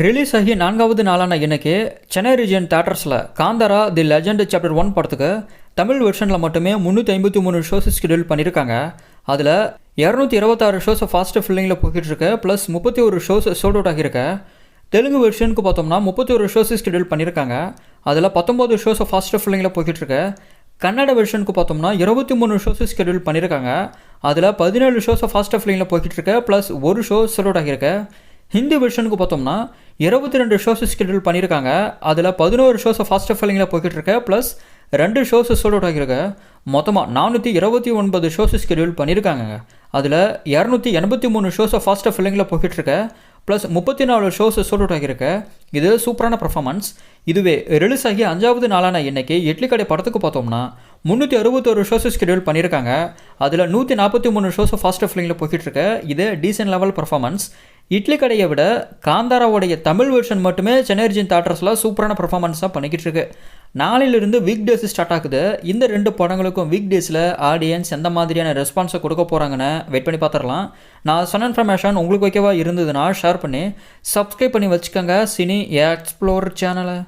Release ஆகி நான்காவது நாளான இன்னைக்கு Chennai region தேட்டர்ஸில் Kantara the legend chapter one படத்துக்கு தமிழ் வெர்ஷனில் மட்டுமே முந்நூற்றி ஐம்பத்தி மூணு ஷோஸ் ஸ்கெடியூல் பண்ணியிருக்காங்க அதில் இரநூத்தி இருபத்தாறு ஷோஸ் ஃபாஸ்ட் ஃபில்லிங்கில் போய்கிட்டு இருக்கு ப்ளஸ் முப்பத்தி ஒரு ஷோஸ் சோல்ட் அவுட் ஆகியிருக்கு. தெலுங்கு வெர்ஷனுக்கு பார்த்தோம்னா முப்பத்தி ஒரு ஷோஸ் ஸ்கெடியூல் பண்ணியிருக்காங்க அதில் பத்தொம்போது ஷோஸ் ஃபாஸ்ட் ஃபில்லிங்கில் போய்கிட்டு இருக்கு கன்னட வெர்ஷனுக்கு பார்த்தோம்னா இருபத்தி மூணு ஷோஸ் ஸ்கெடியூல் பண்ணியிருக்காங்க அதில் பதினேழு ஷோஸ் ஃபாஸ்ட் ஃபில்லிங்கில் போய்கிட்டு இருக்கு ப்ளஸ் ஒரு ஷோ சோல்ட் அவுட் ஆகியிருக்கு. ஹிந்தி வெர்ஷனுக்கு பார்த்தோம்னா இருபத்தி ரெண்டு ஷோஸ் ஸ்கெடியூல் பண்ணியிருக்காங்க. அதில் பதினோரு ஷோஸை ஃபாஸ்ட் ஃபில்லிங்கில் போய்கிட்டு இருக்க ப்ளஸ் ரெண்டு ஷோஸ் சோல்ட் அவுட் ஆகியிருக்க. மொத்தமாக நானூற்றி இருபத்தி ஒன்பது ஷோஸ் ஸ்கெடியூல் பண்ணியிருக்காங்க. அதில் இரநூத்தி எண்பத்தி மூணு ஷோஸை ஃபாஸ்ட் ஃபில்லிங்கில் போய்கிட்டு இருக்க ப்ளஸ் முப்பத்தி நாலு ஷோஸ் சோல்ட் அவுட் ஆகியிருக்க. இது சூப்பரான பர்ஃபார்மன்ஸ் இதுவே ரிலீஸ் ஆகி அஞ்சாவது நாளான இன்னைக்கு இட்லி கடை படத்துக்கு பார்த்தோம்னா முந்நூற்றி அறுபத்தொரு ஷோஸை ஸ்கெடியூல் பண்ணியிருக்காங்க. அதில் நூற்றி நாற்பத்தி மூணு ஷோஸ் ஃபாஸ்ட் ஃபில்லிங்கில் போய்கிட்டு இருக்க இது டீசென்ட் லெவல் பர்ஃபார்மன்ஸ் இட்லி கடையை விட காந்தாராவுடைய தமிழ் வெர்ஷன் மட்டுமே சென்னைர்ஜின் தேட்டர்ஸில் சூப்பரான பர்ஃபார்மன்ஸாக பண்ணிக்கிட்டு இருக்கு. நாளிலிருந்து வீக் டேஸ் ஸ்டார்ட் ஆகுது. இந்த ரெண்டு படங்களுக்கும் வீக் டேஸில் ஆடியன்ஸ் எந்த மாதிரியான ரெஸ்பான்ஸை கொடுக்க போகிறாங்கன்னு வெயிட் பண்ணி பார்த்துடலாம். நான் சொன்ன இன்ஃபர்மேஷன் உங்களுக்கு ஓகேவா இருந்ததுன்னா ஷேர் பண்ணி சப்ஸ்கிரைப் பண்ணி வச்சுக்கோங்க. சினி எக்ஸ்ப்ளோர் சேனலை